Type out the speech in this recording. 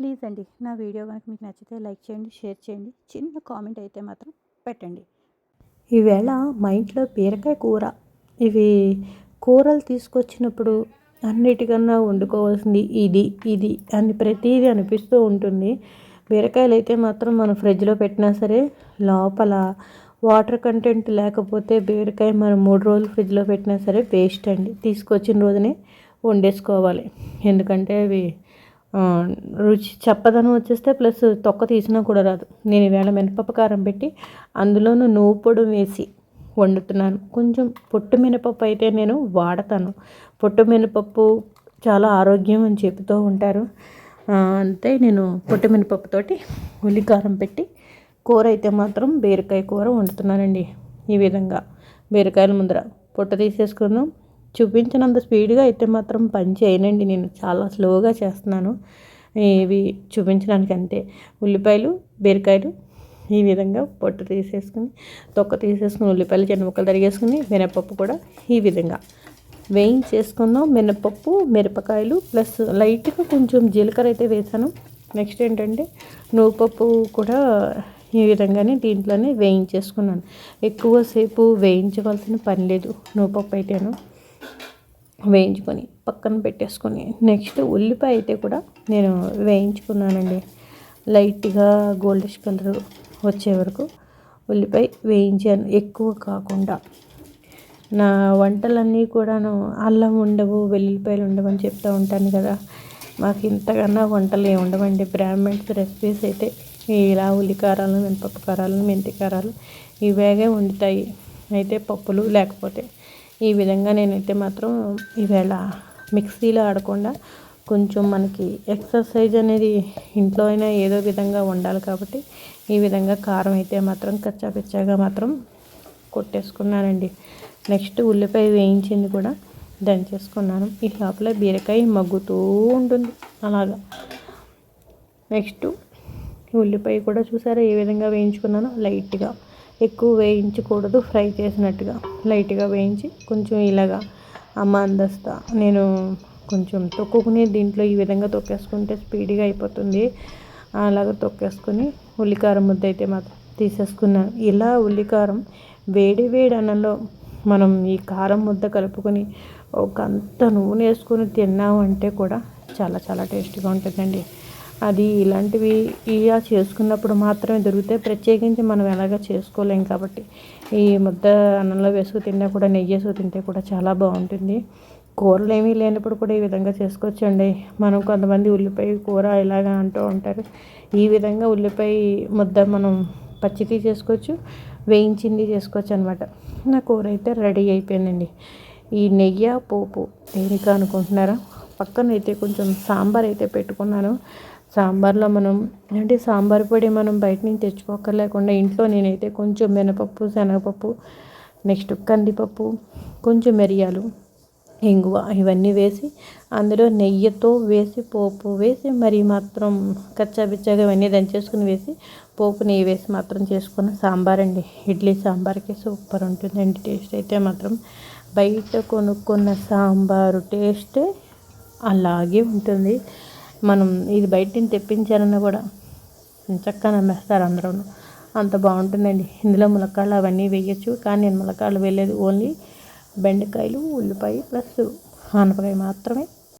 Please అండి నా video కనుక మీకు నచ్చితే లైక్ చేయండి షేర్ చేయండి చిన్న కామెంట్ అయితే మాత్రం పెట్టండి. ఈవేళ మా ఇంట్లో బీరకాయ కూర. ఇవి కూరలు తీసుకొచ్చినప్పుడు అన్నిటికన్నా వండుకోవాల్సింది ఇది ఇది అని ప్రతిదీ అనిపిస్తూ ఉంటుంది. బీరకాయలు అయితే మాత్రం మనం ఫ్రిడ్జ్లో పెట్టినా సరే లోపల వాటర్ కంటెంట్ లేకపోతే బీరకాయ మనం మూడు రోజులు ఫ్రిడ్జ్లో పెట్టినా సరే వేస్ట్ అండి. తీసుకొచ్చిన రోజునే వండేసుకోవాలి. ఎందుకంటే అవి రుచి చప్పదనం వచ్చేస్తే ప్లస్ తొక్క తీసినా కూడా రాదు. నేను ఈవేళ మినపప్పు కారం పెట్టి అందులోనూ నువ్వు పొడి వేసి వండుతున్నాను. కొంచెం పొట్టు మినపప్పు అయితే నేను వాడతాను. పొట్టు మినపప్పు చాలా ఆరోగ్యం అని చెబుతూ ఉంటారు. అంతే నేను పొట్టు మినపప్పుతోటి ఉల్లికారం పెట్టి కూర అయితే మాత్రం బీరకాయ కూర వండుతున్నానండి. ఈ విధంగా బీరకాయల ముందర పొట్ట తీసేసుకుందాం. చూపించినంత స్పీడ్గా అయితే మాత్రం పని చేయనండి. నేను చాలా స్లోగా చేస్తున్నాను. ఇవి చూపించడానికి అంతే. ఉల్లిపాయలు బీరకాయలు ఈ విధంగా పొట్టు తీసేసుకుని తొక్క తీసేసుకుని ఉల్లిపాయలు చిన్న ముక్కలు తరిగేసుకుని మినపప్పు కూడా ఈ విధంగా. వేయించేసుకుందాం. మినపప్పు మిరపకాయలు ప్లస్ లైట్గా కొంచెం జీలకర్ర అయితే వేసాను. నెక్స్ట్ ఏంటంటే నువ్వుపప్పు కూడా ఈ విధంగానే దీంట్లోనే వేయించేసుకున్నాను. ఎక్కువసేపు వేయించవలసిన పని లేదు నువ్వుపప్పు అయితేను. వేయించుకొని పక్కన పెట్టేసుకొని నెక్స్ట్ ఉల్లిపాయ అయితే కూడా నేను వేయించుకున్నానండి. లైట్గా గోల్డిష్ కలర్ వచ్చే వరకు ఉల్లిపాయ వేయించాను. ఎక్కువ కాకుండా నా వంటలన్నీ కూడాను అల్లం ఉండవు వెల్లుల్లిపాయలు ఉండవు అని చెప్తూ ఉంటాను కదా. మాకు ఇంతకన్నా వంటలు ఏమి ఉండవండి. బ్రాహ్మణ్స్ రెసిపీస్ అయితే ఇలా ఉల్లి కారాలు మినపప్పు కారాలు మెంతి కారాలు ఇవేగే వండుతాయి. అయితే పప్పులు లేకపోతే ఈ విధంగా నేనైతే మాత్రం ఈవేళ మిక్సీలో ఆడకుండా కొంచెం మనకి ఎక్సర్సైజ్ అనేది ఇంట్లో అయినా ఏదో విధంగా ఉండాలి కాబట్టి ఈ విధంగా కారం అయితే మాత్రం కచ్చాపిచ్చాగా మాత్రం కొట్టేసుకున్నానండి. నెక్స్ట్ ఉల్లిపాయ వేయించింది కూడా దంచేసుకున్నాను. ఈ లోపల బీరకాయ మగ్గుతూ ఉంటుంది. అలాగా. నెక్స్ట్ ఉల్లిపాయ కూడా చూసారా ఏ విధంగా వేయించుకున్నానో? లైట్గా. ఎక్కువ వేయించకూడదు ఫ్రై చేసినట్టుగా లైట్గా వేయించి కొంచెం ఇలాగా అమ్మ అందస్తా. నేను కొంచెం తొక్కుకునే దీంట్లో ఈ విధంగా తొక్కేసుకుంటే స్పీడ్గా అయిపోతుంది. అలాగ తొక్కేసుకొని ఉల్లికారం ముద్ద అయితే మాత్రం తీసేసుకున్నాను ఇలా ఉల్లికారం వేడి వేడి అన్నంలో మనం ఈ కారం ముద్ద కలుపుకొని ఒక అంత నూనె వేసుకొని తిన్నామంటే కూడా చాలా చాలా టేస్టీగా ఉంటుందండి. అది ఇలాంటివి ఇలా చేసుకున్నప్పుడు మాత్రమే దొరుకుతాయి ప్రత్యేకించి మనం ఎలాగ చేసుకోలేం కాబట్టి. ఈ ముద్ద అన్నంలో వేసుకు తిన్నా కూడా నెయ్యి వేసుకు తింటే కూడా చాలా బాగుంటుంది. కూరలు ఏమీ లేనప్పుడు కూడా ఈ విధంగా చేసుకోవచ్చండి. మనం కొంతమంది ఉల్లిపాయ కూర ఇలాగ అంటూ ఉంటారు. ఈ విధంగా ఉల్లిపాయ ముద్ద మనం పచ్చిది చేసుకోవచ్చు వేయించింది చేసుకోవచ్చు అనమాట నా కూర అయితే రెడీ అయిపోయిందండి. ఈ నెయ్యి పోపు దేనికా అనుకుంటున్నారా? పక్కన అయితే కొంచెం సాంబార్ అయితే పెట్టుకున్నాను. సాంబార్లో మనం అంటే సాంబార్ పొడి మనం బయట నుంచి తెచ్చుకోకర్లేకుండా ఇంట్లో నేనైతే కొంచెం మినపప్పు శనగపప్పు నెక్స్ట్ కందిపప్పు కొంచెం మిరియాలు ఇంగువ ఇవన్నీ వేసి అందులో నెయ్యితో వేసి పోపు వేసి మరి మాత్రం కచ్చాబిచ్చాగా ఇవన్నీ దంచేసుకుని వేసి పోపు నెయ్యి వేసి మాత్రం చేసుకున్న సాంబార్ అండి. ఇడ్లీ సాంబార్కి సూపర్ ఉంటుందండి. టేస్ట్ అయితే మాత్రం బయట కొనుక్కున్న సాంబారు టేస్టే అలాగే ఉంటుంది. మనం ఇది బయట నుంచి తెప్పించారన్నా కూడా చక్కగా నమ్మేస్తారు అందరూ అంత బాగుంటుందండి. ఇందులో ములక్కాడలు అవన్నీ వేయచ్చు. కానీ నేను ములక్కాడలు వేయలేదు. ఓన్లీ బెండకాయలు ఉల్లిపాయ ప్లస్ ఆనపకాయ మాత్రమే.